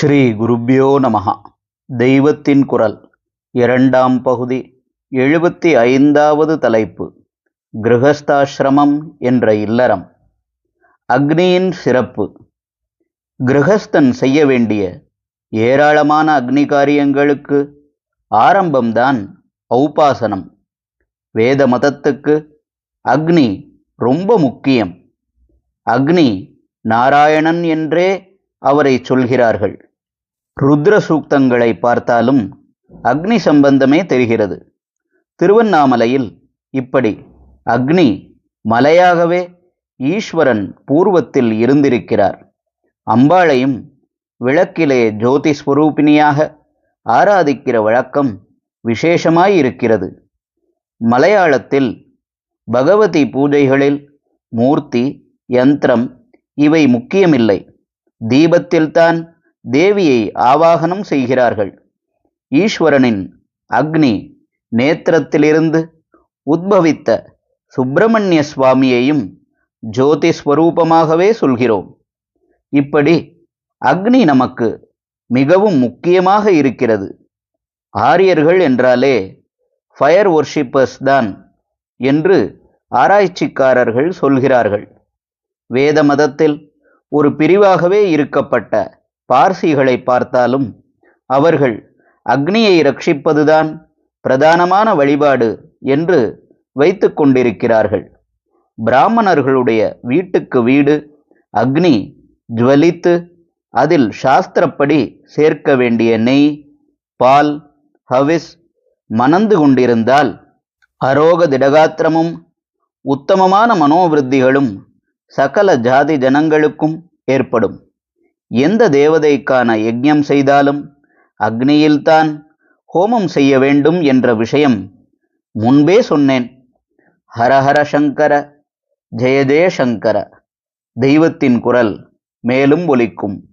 ஸ்ரீ குருப்யோ நமஹா. தெய்வத்தின் குரல். இரண்டாம் பகுதி. எழுபத்தி ஐந்தாவது தலைப்பு. கிரகஸ்தாசிரமம் என்ற இல்லறம். அக்னியின் சிறப்பு. கிருஹஸ்தன் செய்ய வேண்டிய ஏராளமான அக்னி காரியங்களுக்கு ஆரம்பம்தான் ஔபாசனம். வேத மதத்துக்கு அக்னி ரொம்ப முக்கியம். அக்னி நாராயணன் என்றே அவரை சொல்கிறார்கள். ருத்ர சூக்தங்களை பார்த்தாலும் அக்னி சம்பந்தமே தெரிகிறது. திருவண்ணாமலையில் இப்படி அக்னி மலையாகவே ஈஸ்வரன் பூர்வத்தில் இருந்திருக்கிறார். அம்பாளையும் விளக்கிலே ஜோதி ஸ்வரூபிணியாக ஆராதிக்கிற வழக்கம் விசேஷமாயிருக்கிறது. மலையாளத்தில் பகவதி பூஜைகளில் மூர்த்தி யந்திரம் இவை முக்கியமில்லை. தீபத்தில்தான் தேவியை ஆவாகனம் செய்கிறார்கள். ஈஸ்வரனின் அக்னி நேத்திரத்திலிருந்து உத்பவித்த சுப்பிரமணிய சுவாமியையும் ஜோதி ஸ்வரூபமாகவே சொல்கிறோம். இப்படி அக்னி நமக்கு மிகவும் முக்கியமாக இருக்கிறது. ஆரியர்கள் என்றாலே ஃபயர் ஒர்ஷிப்பர்ஸ் தான் என்று ஆராய்ச்சிக்காரர்கள் சொல்கிறார்கள். வேத மதத்தில் ஒரு பிரிவாகவே இருக்கப்பட்ட பார்சிகளை பார்த்தாலும் அவர்கள் அக்னியை ரட்சிப்பதுதான் பிரதானமான வழிபாடு என்று வைத்து கொண்டிருக்கிறார்கள். பிராமணர்களுடைய வீட்டுக்கு வீடு அக்னி ஜுவலித்து அதில் சாஸ்திரப்படி சேர்க்க வேண்டிய நெய் பால் ஹவிஸ் மணந்து கொண்டிருந்தால் அரோக திடகாத்திரமும் உத்தமமான மனோவிருத்திகளும் சகல ஜாதி ஜனங்களுக்கும் ஏற்படும். எந்த தேவதைக்கான யஜ்ஞம் செய்தாலும் அக்னியில்தான் ஹோமம் செய்ய வேண்டும் என்ற விஷயம் முன்பே சொன்னேன். ஹரஹர சங்கர ஜெய சங்கர தெய்வத்தின் குரல் மேலும் ஒலிக்கும்.